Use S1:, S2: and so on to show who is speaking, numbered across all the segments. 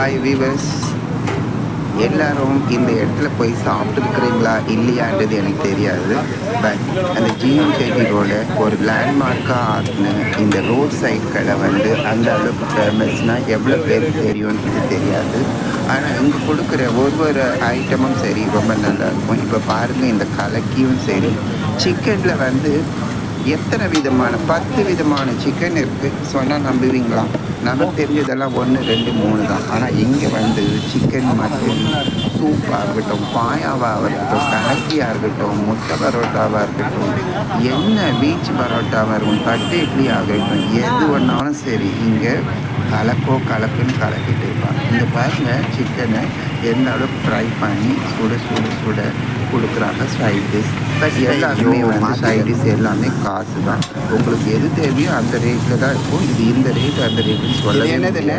S1: Hi viewers எல்லாரும் இந்த இடத்துல போய் சாப்பிட்டுருக்குறீங்களா இல்லையான்றது எனக்கு தெரியாது. பட் அந்த ஜிஎம் ரோடு ஒரு லேண்ட்மார்க்காக ஆக்குன இந்த ரோட் சைட் கடை வந்து அந்த அளவுக்கு ஃபேமஸ்னால் எவ்வளோ பேருக்கு தெரியும்ன்றது தெரியாது. ஆனால் இங்கே கொடுக்குற ஒரு ஒரு ஐட்டமும் சரி ரொம்ப நல்லா இருக்கும். இப்போ பாருங்கள் இந்த கலக்கியும் சரி. சிக்கனில் வந்து எத்தனை விதமான பத்து விதமான சிக்கன் இருக்குது சொன்னால் நம்புவீங்களா? நமக்கு தெரிஞ்சதெல்லாம் ஒன்று ரெண்டு மூணு தான். ஆனால் இங்கே வந்து சிக்கன் மட்டன் சூப்பாக இருக்கட்டும் பாயாவாக இருக்கட்டும் கலக்கியாக இருக்கட்டும் முட்டை பரோட்டாவாக இருக்கட்டும் என்ன பீச் பரோட்டாவாக இருக்கும் தட்டு இட்லியாக இருக்கட்டும் எது ஒன்றாலும் சரி இங்கே கலக்கோ கலக்குன்னு கலக்கிட்டு இருப்பாங்க. இங்கே பாருங்கள் சிக்கனை எந்த அளவுக்கு ஃப்ரை பண்ணி சுட சுட சுட கொடுக்குறாங்க சைட் டிஷ் பட் எல்லாருமே வந்து சைட் டிஷ் எல்லாமே காசு தான் உங்களுக்கு எது தேவையோ அந்த ரேட்டில் தான் இருக்கும். இது இந்த ரேட் அந்த ரேட்டுன்னு சொல்ல என்னதில்ல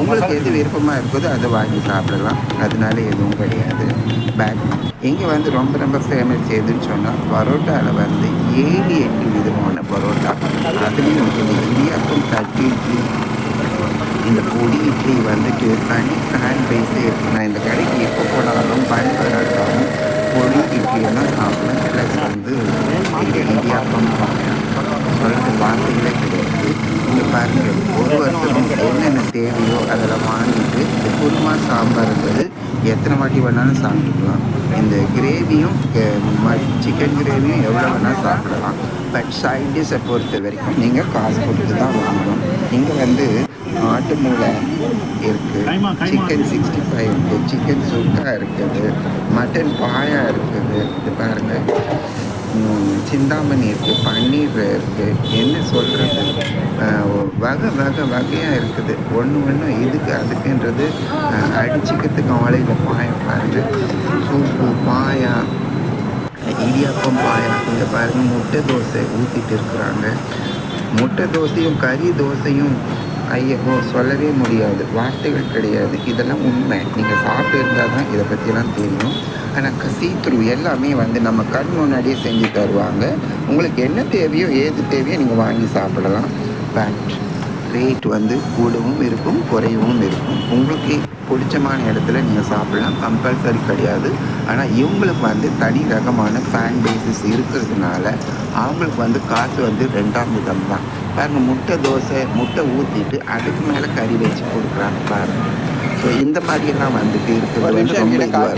S1: உங்களுக்கு எது விருப்பமாக இருக்குதோ அதை வாங்கி சாப்பிடலாம். அதனால எதுவும் கிடையாது. பேக் இங்கே வந்து ரொம்ப ரொம்ப ஃபேமஸ் எதுன்னு சொன்னால் பரோட்டாவில் வந்து ஏழு எட்டு விதமான பரோட்டா. அதுலேயும் இந்த இடியாப்பம் தட்டி இந்த பொடி இட்லி வந்துட்டு தனி ஃபேன் பேஸே இருக்குது நான் இந்த கடைக்கு எப்போ போனாலும் பயன்படுத்தாலும் பொடி இட்லியெல்லாம் சாப்பிடுவேன் ப்ளஸ் வந்து இங்கே இடியாப்பம் சொல்லிட்டு வார்த்தைகளே கிடையாது. இங்கே பாருங்கள் ஒரு ஒருத்தரும் என்னென்ன தேவையோ அதெல்லாம் வாங்கிட்டு இந்த குருமா சாம்பார்ன்றது எத்தனை வாட்டி வேணாலும் சாப்பிட்டுக்கலாம். இந்த கிரேவியும் சிக்கன் கிரேவியும் எவ்வளோ வேணால் சாப்பிடலாம். பட் சைட் டிஷ்ஷை பொறுத்த வரைக்கும் நீங்கள் காசு கொடுத்து தான் வாங்கணும். இங்கே வந்து ஆட்டு மூளை இருக்குது சிக்கன் சிக்ஸ்டி ஃபைவ் இருக்குது சிக்கன் சுக்கா இருக்குது. மட்டன் பாயா இருக்குது. இது பாருங்கள் சிந்தாமணி இருக்குது பன்னீர் இருக்குது என்ன சொல்கிறது வகை வகை வகையாக இருக்குது. ஒன்று ஒன்று இதுக்கு அதுக்குன்றது அடிச்சுக்கிறதுக்கு ஆலையில் பாயம் பாருங்கள் சூப்பு பாயா இடியாப்பம் பாயா. இங்கே பாருங்க முட்டை தோசை ஊற்றிட்டு இருக்கிறாங்க. முட்டை தோசையும் கறி தோசையும் ஐயோ சொல்லவே முடியாது. வார்த்தைகள் கிடையாது. இதெல்லாம் உண்மை. நீங்கள் சாப்பிட்டு இருந்தால் தான் இதை பற்றிலாம் தெரியும். ஆனால் கசீத்ரு எல்லாமே வந்து நம்ம கண் முன்னாடியே செஞ்சு தருவாங்க. உங்களுக்கு என்ன தேவையோ ஏது தேவையோ நீங்கள் வாங்கி சாப்பிடலாம். பட் ரேட் வந்து கூடவும் இருக்கும் குறையவும் இருக்கும். உங்களுக்கு பிடிச்சமான இடத்துல நீங்கள் சாப்பிடலாம். கம்பல்சரி கிடையாது. ஆனால் இவங்களுக்கு வந்து தனி ரகமான ஃபேன் பேசிஸ் இருக்கிறதுனால அவங்களுக்கு வந்து காசு வந்து ரெண்டாம் விதம் தான் பாருங்க முட்டை தோசை முட்டை ஊற்றிட்டு அதுக்கு மேலே கறி வச்சு கொடுக்குறாங்க பாருங்க. ஸோ இந்த மாதிரியெல்லாம் வந்துட்டு இருக்கும்.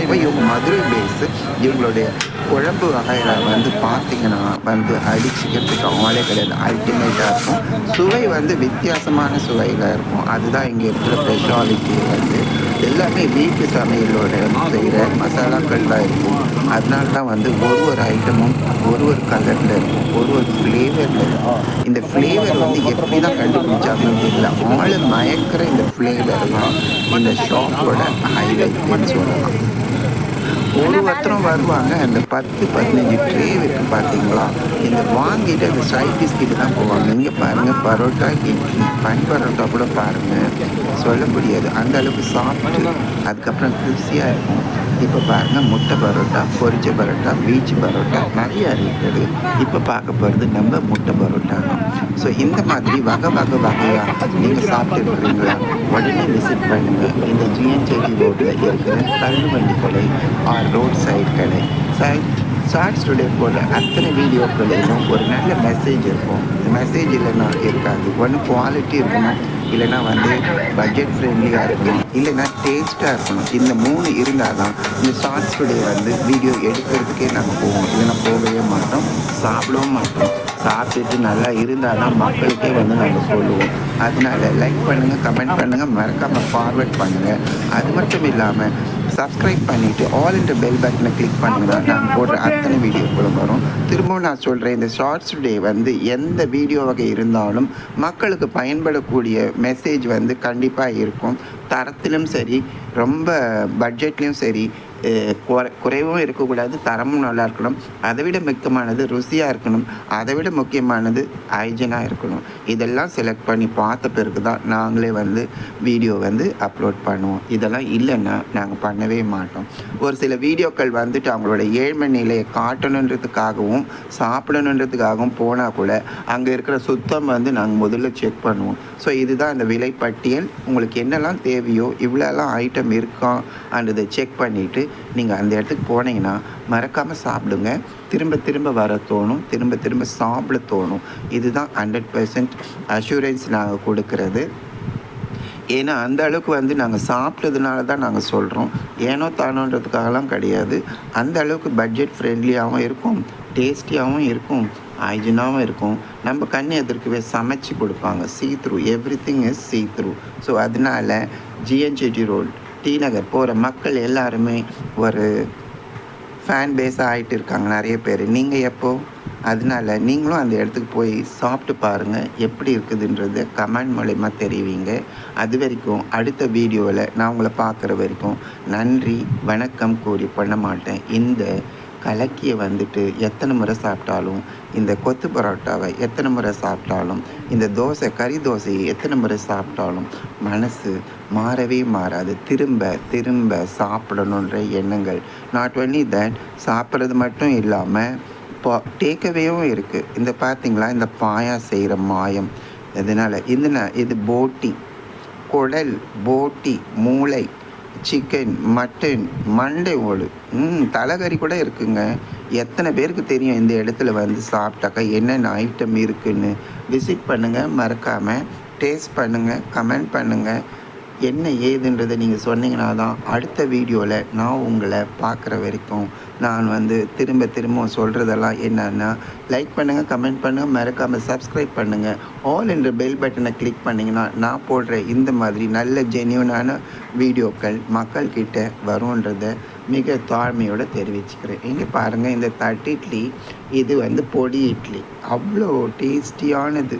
S1: இவங்க மதுரை பேஸு இவங்களுடைய குழம்பு வகையில் வந்து பார்த்தீங்கன்னா வந்து அடிச்சுக்கிறதுக்கு ஆளே கிடையாது. அல்டிமேட்டாக இருக்கும். சுவை வந்து வித்தியாசமான சுவையில் இருக்கும். அதுதான் இங்கே இருக்கிற ஸ்பெஷாலிட்டி வந்து. எல்லாமே வீட்டு சமையலோட செய்கிற மசாலாக்கள் தான் இருக்கும். அதனால தான் வந்து ஒரு ஒரு ஐட்டமும் ஒரு ஒரு கலரில் இருக்கும். ஒரு ஒரு ஃப்ளேவரில் இருக்கும். இந்த ஃப்ளேவர் வந்து எப்படி தான் கண்டுபிடிச்சாங்கன்னு தெரியல. ஆளு மயக்கிற இந்த ஃப்ளேவர் தான் இந்த ஷாப்போட ஹைலைட்னு சொல்லலாம். ஒரு ஒருத்தரும் வருவாங்க. அந்த பத்து பதினஞ்சு ட்ரே இருக்கு பார்த்தீங்களா இந்த வாங்கிட்டு அந்த சைட் பிஸ்கிட்டு தான் போவாங்க. இங்கே பாருங்கள் பரோட்டா இட்லி பன் பரோட்டா கூட பாருங்கள் சொல்ல முடியாது. அந்த அளவுக்கு சாப்பிட்டு அதுக்கப்புறம் கிறிஸ்பியாக இருக்கும். இப்போ பாருங்கள் முட்டை பரோட்டா பொரிச்ச பரோட்டா பீச் பரோட்டா நிறையா இருக்குது. இப்போ பார்க்க போகிறது நம்ம முட்டை பரோட்டா தான். ஸோ இந்த மாதிரி வகை வகை வகையாக நீங்கள் சாப்பிட்டு இருக்கிறீங்களா உடனே விசிட் பண்ணுங்கள் இந்த ஜிஎன்ஜேடி ரோட்டில் இருக்கிற தள்ளுவண்டி கடை ஆர் ரோட் சைட் கடை சைட் ஷார்ட்ஸ் டுடே போடுற அத்தனை வீடியோக்களையும் ஒரு நல்ல மெசேஜ் இருக்கும். இந்த மெசேஜ் இல்லைன்னா இருக்காது. ஒன்று குவாலிட்டி இருக்கணும் இல்லைன்னா வந்து பட்ஜெட் ஃப்ரெண்ட்லியாக இருக்கணும் இல்லைன்னா டேஸ்ட்டாக இருக்கணும் இந்த மூணு இருந்தால் தான் இந்த ஷார்ட்ஸ் டுடே வந்து வீடியோ எடுக்கிறதுக்கே நாங்கள் போவோம். இல்லைன்னா போகவே மாட்டோம். சாப்பிடவும் மாட்டோம். சாப்பிட்டுட்டு நல்லா இருந்தால் தான் மக்களுக்கே வந்து நாங்கள் சொல்லுவோம். அதனால லைக் பண்ணுங்கள் கமெண்ட் பண்ணுங்கள் மறக்காமல் ஃபார்வர்ட் பண்ணுங்கள் அது மட்டும் இல்லாமல் சப்ஸ்கிரைப் பண்ணிவிட்டு ஆல் இந்த பெல் பட்டனை கிளிக் பண்ணுங்கன்னா நான் போடுற அத்தனை வீடியோக்களும் வரும். திரும்பவும் நான் சொல்கிறேன் இந்த ஷார்ட்ஸ் டே வந்து எந்த வீடியோ வகை இருந்தாலும் மக்களுக்கு பயன்படக்கூடிய மெசேஜ் வந்து கண்டிப்பாக இருக்கும். தரத்திலும் சரி ரொம்ப பட்ஜெட்லேயும் சரி குறைவும் இருக்கக்கூடாது தரமும் நல்லா இருக்கணும். அதை விட முக்கியமானது ருசியாக இருக்கணும். அதை விட முக்கியமானது ஹைஜனாக இருக்கணும். இதெல்லாம் செலக்ட் பண்ணி பார்த்த பிறகு தான் நாங்களே வந்து வீடியோ வந்து அப்லோட் பண்ணுவோம். இதெல்லாம் இல்லைன்னா நாங்கள் பண்ணவே மாட்டோம். ஒரு சில வீடியோக்கள் வந்துட்டு அவங்களோட ஏழ்மை நிலையை காட்டணுன்றதுக்காகவும் சாப்பிடணுன்றதுக்காகவும் போனால் கூட அங்கே இருக்கிற சுத்தம் வந்து நாங்கள் முதல்ல செக் பண்ணுவோம். ஸோ இதுதான் அந்த விலைப்பட்டியல். உங்களுக்கு என்னெல்லாம் தேவையோ இவ்வளோலாம் ஐட்டம் இருக்கா அன்றதை செக் பண்ணிவிட்டு நீங்கள் அந்த இடத்துக்கு போனீங்கன்னா மறக்காமல் சாப்பிடுங்க. திரும்ப திரும்ப வர தோணும். திரும்ப திரும்ப சாப்பிட தோணும். இதுதான் ஹண்ட்ரட் பர்சன்ட் அஷூரன்ஸ் நாங்கள் கொடுக்கறது. ஏன்னா அந்த அளவுக்கு வந்து நாங்கள் சாப்பிட்டதுனால தான் நாங்கள் சொல்கிறோம் ஏனோ தானோன்றதுக்காகலாம் கிடையாது. அந்த அளவுக்கு பட்ஜெட் ஃப்ரெண்ட்லியாகவும் இருக்கும். டேஸ்டியாகவும் இருக்கும். ஹைஜினாகவும் இருக்கும். நம்ம கண் எதிர்க்கவே சமைச்சு கொடுப்பாங்க. See through everything is see through so அதனால G N G T road D நகர் போகிற மக்கள் எல்லாருமே ஒரு ஃபேன் பேஸாக ஆகிட்டு இருக்காங்க நிறைய பேர். நீங்கள் எப்போ? அதனால நீங்களும் அந்த இடத்துக்கு போய் சாப்பிட்டு பாருங்கள் எப்படி இருக்குதுன்றத கமெண்ட் மூலயமா தெரிவிங்க. அது வரைக்கும் அடுத்த வீடியோவில் நான் உங்களை பார்க்குற வரைக்கும் நன்றி வணக்கம் கூறி பண்ண மாட்டேன். இந்த கலக்கியை வந்துட்டு எத்தனை முறை சாப்பிட்டாலும் இந்த கொத்து பரோட்டாவை எத்தனை முறை சாப்பிட்டாலும் இந்த தோசை கறி தோசையை எத்தனை முறை சாப்பிட்டாலும் மனசு மாறவே மாறாது. திரும்ப திரும்ப சாப்பிடணுன்ற எண்ணங்கள். நாட் ஒன்லி தட் சாப்பிட்றது மட்டும் இல்லாமல் இப்போ டேக்அவேவும் இருக்குது இந்த பார்த்திங்களா இந்த பாயா செய்கிற மாயம். இதனால் இது இது போட்டி. குடல் போட்டி மூளை. சிக்கன் மட்டன் மண்டை ஓடு. ம் தலைகறி கூட இருக்குங்க. எத்தனை பேருக்கு தெரியும் இந்த இடத்துல வந்து சாப்பிட்டாக்கா என்னென்ன ஐட்டம் இருக்குன்னு. விசிட் பண்ணுங்கள் மறக்காமல் டேஸ்ட் பண்ணுங்கள் கமெண்ட் பண்ணுங்கள் என்ன ஏதுன்றதை நீங்கள் சொன்னீங்கன்னா தான் அடுத்த வீடியோவில் நான் உங்களை பார்க்குற வரைக்கும் நான் வந்து திரும்ப திரும்ப சொல்கிறதெல்லாம் என்னன்னா லைக் பண்ணுங்கள் கமெண்ட் பண்ணுங்கள் மறக்காமல் சப்ஸ்கிரைப் பண்ணுங்கள் ஆல் என்ற பெல் பட்டனை கிளிக் பண்ணிங்கன்னா நான் போடுற இந்த மாதிரி நல்ல ஜென்யூனான வீடியோக்கள் மக்கள்கிட்ட வரும்ன்றத மிக தாழ்மையோடு தெரிவிச்சுக்கிறேன். இங்கே பாருங்கள் இந்த தட்டு இட்லி இது வந்து பொடி இட்லி. அவ்வளோ டேஸ்டியானது.